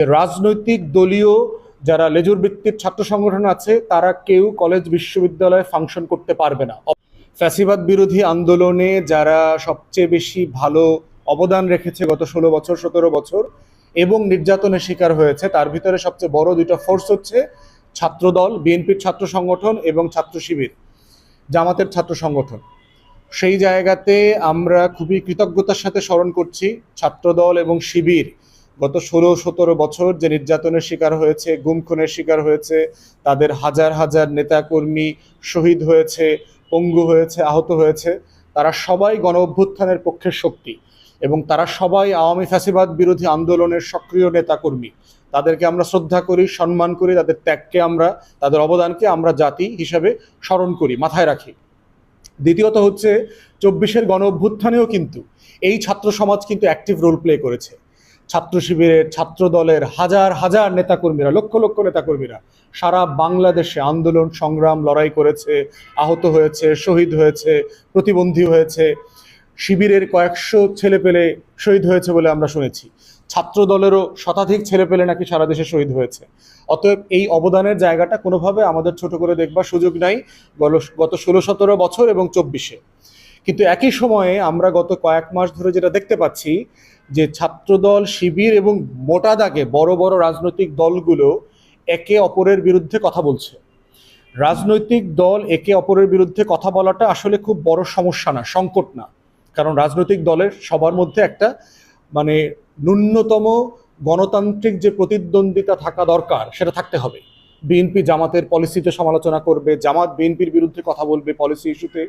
রাজনৈতিক দলীয় যারা লেজুর ভিত্তিক ছাত্র সংগঠন আছে, তারা কেউ কলেজ বিশ্ববিদ্যালয়ে ফাংশন করতে পারবে না। ফ্যাসিবাদ বিরোধী আন্দোলনে যারা সবচেয়ে বেশি ভালো অবদান রেখেছে গত ষোলো বছর, সতেরো বছর এবং নির্যাতনের শিকার হয়েছে, তার ভিতরে সবচেয়ে বড় দুইটা ফোর্স হচ্ছে ছাত্রদল, বিএনপির ছাত্র সংগঠন এবং ছাত্র শিবির, জামাতের ছাত্র সংগঠন। সেই জায়গাতে আমরা খুবই কৃতজ্ঞতার সাথে স্মরণ করছি ছাত্রদল এবং শিবির গত ষোলো, সতেরো বছর যে নির্যাতনের শিকার হয়েছে, গুম খুনের শিকার হয়েছে, তাদের হাজার হাজার নেতাকর্মী শহীদ হয়েছে, পঙ্গু হয়েছে, আহত হয়েছে, তারা সবাই গণ অভ্যুত্থানের পক্ষের শক্তি এবং তারা সবাই আওয়ামী ফ্যাসিবাদ বিরোধী আন্দোলনের সক্রিয় নেতাকর্মী। তাদেরকে আমরা শ্রদ্ধা করি, সম্মান করি, তাদের ত্যাগকে আমরা, তাদের অবদানকে আমরা জাতি হিসাবে স্মরণ করি, মাথায় রাখি। দ্বিতীয়ত হচ্ছে, চব্বিশের গণ অভ্যুত্থানেও কিন্তু এই ছাত্র সমাজ কিন্তু অ্যাক্টিভ রোল প্লে করেছে। ছাত্র শিবিরের ছাত্র দলের হাজার হাজার নেতাকর্মীরা, লক্ষ লক্ষ নেতাকর্মীরা সারা বাংলাদেশে আন্দোলন, সংগ্রাম, লড়াই করেছে, আহত হয়েছে, শহীদ হয়েছে, প্রতিবন্ধী হয়েছে। শিবিরের কয়েকশো ছেলেপেলে শহীদ হয়েছে বলে আমরা শুনেছি। ছাত্র দলেরও শতাধিক ছেলেপেলে নাকি সারা দেশে শহীদ হয়েছে। অতএব এই অবদানের জায়গাটা কোনোভাবে আমাদের ছোট করে দেখবার সুযোগ নাই গত ষোলো সতেরো বছর এবং চব্বিশে। কিন্তু একই সময়ে আমরা গত কয়েক মাস ধরে যেটা দেখতে পাচ্ছি যে ছাত্রদল, শিবির এবং মোটা দাগে বড় বড় রাজনৈতিক দলগুলো একে অপরের বিরুদ্ধে কথা বলছে। রাজনৈতিক দল একে অপরের বিরুদ্ধে কথা বলাটা আসলে খুব বড় সমস্যা না, সংকট না। কারণ রাজনৈতিক দলের সবার মধ্যে একটা মানে ন্যূনতম গণতান্ত্রিক যে প্রতিদ্বন্দ্বিতা থাকা দরকার, সেটা থাকতে হবে। বিএনপি জামাতের পলিসিতে সমালোচনা করবে, জামাত বিএনপির বিরুদ্ধে কথা বলবে পলিসি ইস্যুতে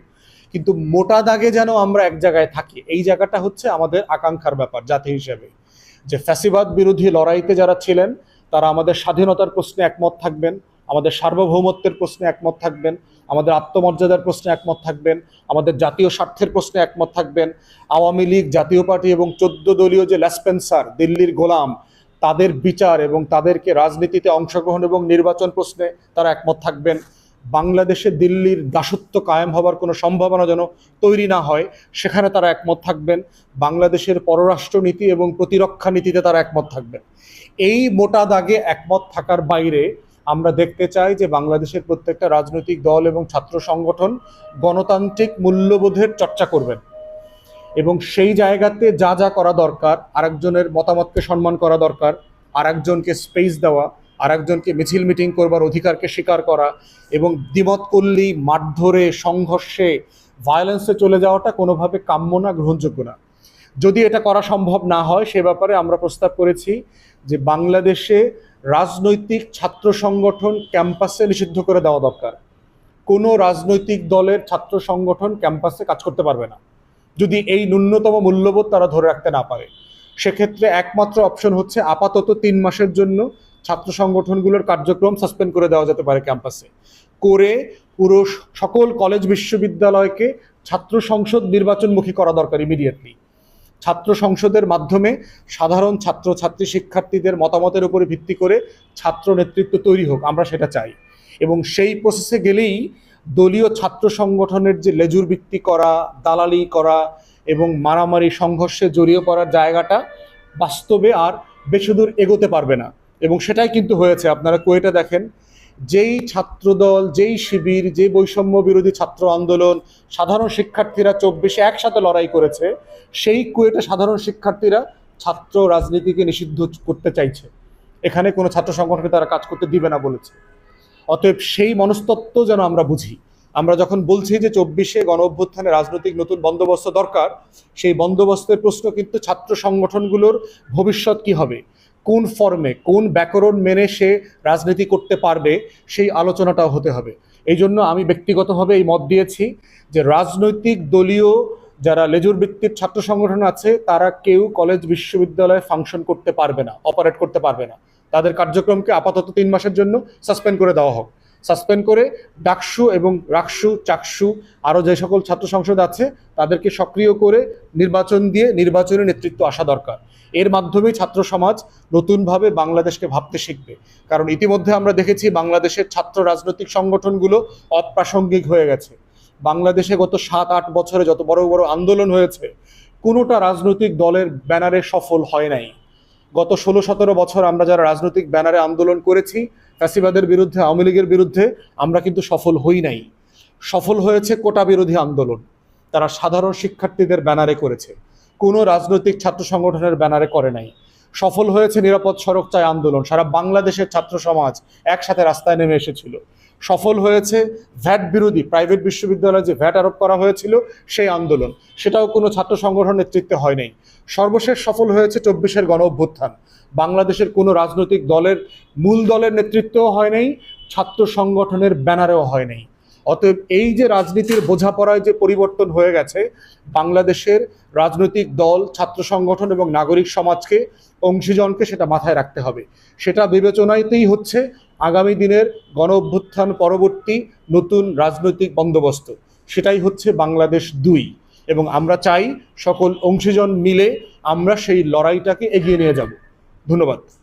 কিন্তু মোটা দাগে যেন আমরা এক জায়গায় থাকি, এই জায়গাটা হচ্ছে আমাদের আকাঙ্ক্ষার ব্যাপার, জাতি হিসেবে। যে ফ্যাসিবাদ বিরোধী লড়াইতে যারা ছিলেন, তারা আমাদের স্বাধীনতার প্রশ্নে একমত থাকবেন, আমাদের সার্বভৌমত্বের প্রশ্নে একমত থাকবেন, আমাদের আত্মমর্যাদার প্রশ্নে একমত থাকবেন, আমাদের জাতীয় স্বার্থের প্রশ্নে একমত থাকবেন। আওয়ামী লীগ, জাতীয় পার্টি এবং চোদ্দ দলীয় যে ল্যাসপেন্সার দিল্লির গোলাম, তাদের বিচার এবং তাদেরকে রাজনীতিতে অংশগ্রহণ এবং নির্বাচন প্রশ্নে তারা একমত থাকবেন। বাংলাদেশে দিল্লির দাসত্ব কায়েম হবার কোনো সম্ভাবনা যেন তৈরি না হয়, সেখানে তারা একমত থাকবেন। বাংলাদেশের পররাষ্ট্রনীতি এবং প্রতিরক্ষা নীতিতে তারা একমত থাকবেন। এই মোটা দাগে একমত থাকার বাইরে আমরা দেখতে চাই যে বাংলাদেশের প্রত্যেকটা রাজনৈতিক দল এবং ছাত্র সংগঠন গণতান্ত্রিক মূল্যবোধের চর্চা করবেন এবং সেই জায়গাতে যা যা করা দরকার, আরেকজনের মতামতকে সম্মান করা দরকার, আরেকজনকে স্পেস দেওয়া আরেকজনকে মিছিল মিটিং করবার অধিকারকে স্বীকার করা এবং দ্বিমত করলেই মারধরে, সংঘর্ষে ভায়োলেন্সে চলে যাওয়াটা কোনোভাবে কাম্য না, গ্রহণযোগ্য না। যদি এটা করা সম্ভব না হয়, সে ব্যাপারে আমরা প্রস্তাব করেছি যে বাংলাদেশে রাজনৈতিক ছাত্র সংগঠন ক্যাম্পাসে নিষিদ্ধ করে দেওয়া দরকার। কোনো রাজনৈতিক দলের ছাত্র সংগঠন ক্যাম্পাসে কাজ করতে পারবে না। যদি এই ন্যূনতম মূল্যবোধ তারা ধরে রাখতে না পারে, সেক্ষেত্রে একমাত্র অপশন হচ্ছে আপাতত তিন মাসের জন্য ছাত্র সংগঠনগুলোর কার্যক্রম সাসপেন্ড করে দেওয়া যেতে পারে ক্যাম্পাসে করে পুরো সকল কলেজ বিশ্ববিদ্যালয়কে ছাত্র সংসদ নির্বাচনমুখী করা দরকার ইমিডিয়েটলি ছাত্র সংসদের মাধ্যমে সাধারণ ছাত্র ছাত্রী শিক্ষার্থীদের মতামতের উপরে ভিত্তি করে ছাত্র নেতৃত্ব তৈরি হোক, আমরা সেটা চাই। এবং সেই প্রসেসে গেলেই দলীয় ছাত্র সংগঠনের যে লেজুর ভিত্তি করা, দালালি করা এবং মারামারি, সংঘর্ষে জড়িয়ে পড়ার জায়গাটা বাস্তবে আর বেশি দূর এগোতে পারবে না। এবং সেটাই কিন্তু হয়েছে। আপনারা কুয়েটা দেখেন, যেই ছাত্রদল, যেই শিবির, যে বৈষম্য বিরোধী ছাত্র আন্দোলন সাধারণ শিক্ষার্থীরা চব্বিশে একসাথে লড়াই করেছে, সেই কুয়েটা সাধারণ শিক্ষার্থীরা ছাত্র রাজনীতিকে নিষিদ্ধ করতে চাইছে। এখানে কোনো ছাত্র সংগঠনকে তারা কাজ করতে দিবে না বলেছে। অতএব সেই মনস্তত্ত্ব যেন আমরা বুঝি। আমরা যখন বলছি যে চব্বিশে গণ অভ্যুত্থানে রাজনৈতিক নতুন বন্দোবস্ত দরকার, সেই বন্দোবস্তের প্রশ্ন কিন্তু ছাত্র সংগঠনগুলোর ভবিষ্যৎ কি হবে? কোন ফর্মে কোন ব্যাকরণ মেনে সে রাজনীতি করতে পারবে, সেই আলোচনাটাও হতে হবে। এই জন্য আমি ব্যক্তিগতভাবে এই মত দিয়েছি যে রাজনৈতিক দলীয় যারা লেজুর ভিত্তিক ছাত্র সংগঠন আছে, তারা কেউ কলেজ বিশ্ববিদ্যালয়ে ফাংশন করতে পারবে না অপারেট করতে পারবে না। তাদের কার্যক্রমকে আপাতত তিন মাসের জন্য সাসপেন্ড করে দেওয়া হোক। সাসপেন্ড করে ডাকসু এবং রাকসু, চাকসু আরও যে সকল ছাত্র সংসদ আছে, তাদেরকে সক্রিয় করে নির্বাচন দিয়ে নির্বাচনী নেতৃত্ব আসা দরকার। এর মাধ্যমেই ছাত্র সমাজ নতুনভাবে বাংলাদেশকে ভাবতে শিখবে। কারণ ইতিমধ্যে আমরা দেখেছি বাংলাদেশের ছাত্র রাজনৈতিক সংগঠনগুলো অপ্রাসঙ্গিক হয়ে গেছে। বাংলাদেশে গত সাত, আট বছরে যত বড় বড় আন্দোলন হয়েছে, কোনোটা রাজনৈতিক দলের ব্যানারে সফল হয় নাই। গত ষোলো, সতেরো বছর আমরা যারা রাজনৈতিক ব্যানারে আন্দোলন করেছি ফ্যাসিবাদের বিরুদ্ধে, আওয়ামী লীগের বিরুদ্ধে আমরা কিন্তু সফল হই নাই। সফল হয়েছে কোটা বিরোধী আন্দোলন। তারা সাধারণ শিক্ষার্থীদের ব্যানারে করেছে। কোনো রাজনৈতিক ছাত্র সংগঠনের ব্যানারে করে নাই। সফল হয়েছে নিরাপদ সড়ক চায় আন্দোলন। সারা বাংলাদেশের ছাত্র সমাজ একসাথে রাস্তায় নেমে এসেছিল। সফল হয়েছে ভ্যাট বিরোধী প্রাইভেট বিশ্ববিদ্যালয়ে যে ভ্যাট আরোপ করা হয়েছিল, সেই আন্দোলন। সেটাও কোনো ছাত্র সংগঠন নেতৃত্বে হয় নাই। সর্বশেষ সফল হয়েছে চব্বিশের গণ অভ্যুত্থান। বাংলাদেশের কোনো রাজনৈতিক দলের, মূল দলের নেতৃত্বও হয় নাই, ছাত্র সংগঠনের ব্যানারেও হয় নাই। অতএব এই যে রাজনীতির বোঝাপড়ায় যে পরিবর্তন হয়ে গেছে, বাংলাদেশের রাজনৈতিক দল, ছাত্র সংগঠন এবং নাগরিক সমাজকে, অংশীজনকে সেটা মাথায় রাখতে হবে। সেটা বিবেচনাতেই হচ্ছে আগামী দিনের গণ অভ্যুত্থান পরবর্তী নতুন রাজনৈতিক বন্দোবস্ত। সেটাই হচ্ছে বাংলাদেশ দুই। এবং আমরা চাই সকল অংশীজন মিলে আমরা সেই লড়াইটাকে এগিয়ে নিয়ে যাব। ধন্যবাদ।